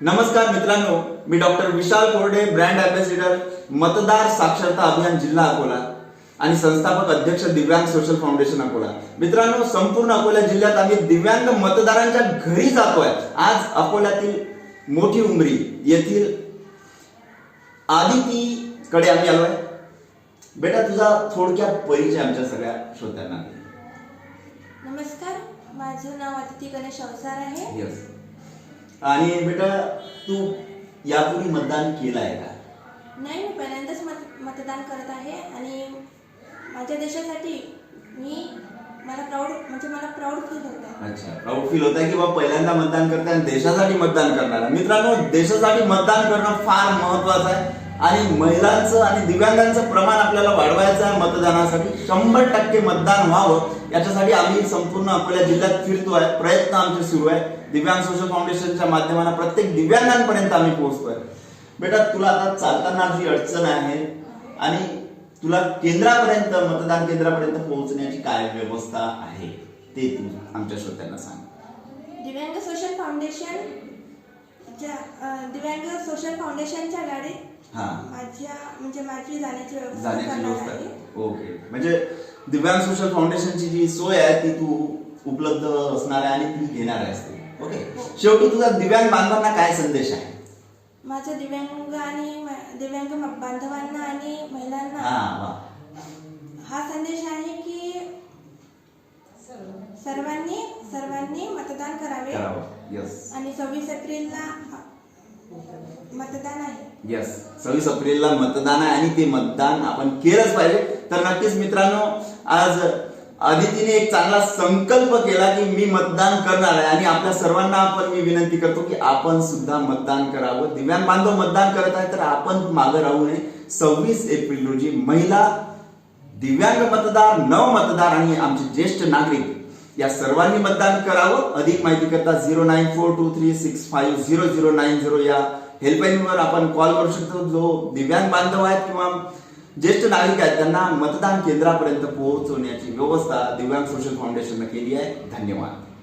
नमस्कार मित्रांनो मी डॉक्टर विशाल कोरडे ब्रँड अँबॅसिडर मतदार साक्षरता अभियान जिल्हा अकोला आणि संस्थापक अध्यक्ष दिव्यांग सोशल फाउंडेशन अकोला. मित्रांनो संपूर्ण अकोला जिल्ह्यात आम्ही दिव्यांग मतदारांच्या घरी जातोय. आज अकोल्यातील मोठी उमरी येथील आदिती कडे आम्ही आलोय. बेटा तुझा थोडक्यात परिचय आमच्या सगळ्या श्रोत्यांना. नमस्कार. माझं नाव अदिती गणेश अवसार आहे. Yes. आणि बेटा तू यापूर्वी मतदान केलं आहे का? नाही मी पहिल्यांदाच मत मतदान करत आहे आणि माझ्या देशासाठी मी मला प्राऊड म्हणजे मला प्राऊड फील होत. अच्छा प्राऊड फील होत आहे की बा पहिल्यांदा मतदान करताय आणि देशासाठी मतदान करणार. मित्रांनो देशासाठी मतदान करणं फार महत्वाचं आहे. आणि महिलांचं आणि दिव्यांगांचं प्रमाण आपल्याला वाढवायचं आहे मतदानासाठी. शंभर टक्के मतदान व्हावं. याच्यासाठी आम्ही संपूर्ण अकोला जिल्ह्यात फिरतोय प्रयत्न आमचे सुरू आहे. दिव्यांग सोशल फाउंडेशनच्या माध्यमाने प्रत्येक दिव्यांगांपर्यंत आम्ही पोहोचतोय. बेटा तुला आता चालताना जी अडचण आहे आणि तुला केंद्रापर्यंत मतदान केंद्रापर्यंत पोहोचण्याची काय व्यवस्था आहे ते तू आमच्या श्रोत्यांना सांग. दिव्यांग सोशल फाउंडेशन दिव्यांग सोशल फाउंडेशनच्या गाडीत हा. माझ्या म्हणजे माझी जाण्याची व्यवस्था जाण्याची करणार व्यवस्था. आहे. आहे. ओके. म्हणजे दिव्यांग सोशल फाउंडेशनची जी सोय आहे ती तू उपलब्ध असणार आहे आणि ती घेणार आहेस तू. ओके. शेवटी तुझा दिव्यांग बांधवांना काय संदेश आहे? माझं दिव्यांग आणि म- दिव्यांग म- बांधवांना आणि हा महिलांना वा. हा संदेश आहे की सर्वांनी सर्वांनी मतदान करावे. करावं. यस आणि सव्वीस एप्रिलला मतदान येस सव्वीस एप्रिलला मतदान आहे आणि ते मतदान आपण केलंच पाहिजे. तर नक्कीच मित्रांनो आज आदितीने एक चांगला संकल्प केला की मी मतदान करणार आहे आणि आपल्या सर्वांना आपण मी विनंती करतो की आपण सुद्धा मतदान करावं. दिव्यांग बांधव मतदान करत आहे तर आपण मागे राहू नये. सव्वीस एप्रिल रोजी महिला दिव्यांग मतदार नव मतदार आणि आमचे ज्येष्ठ नागरिक या सर्वांनी मतदान करावं. अधिक माहिती करता zero nine four two three six five zero zero nine zero या हेल्पलाईनवर आपण कॉल करू शकतो. जो दिव्यांग बांधव आहेत किंवा ज्येष्ठ नागरिक आहेत त्यांना मतदान केंद्रापर्यंत पोहोचवण्याची व्यवस्था दिव्यांग सोशल फाउंडेशननं केली आहे. धन्यवाद.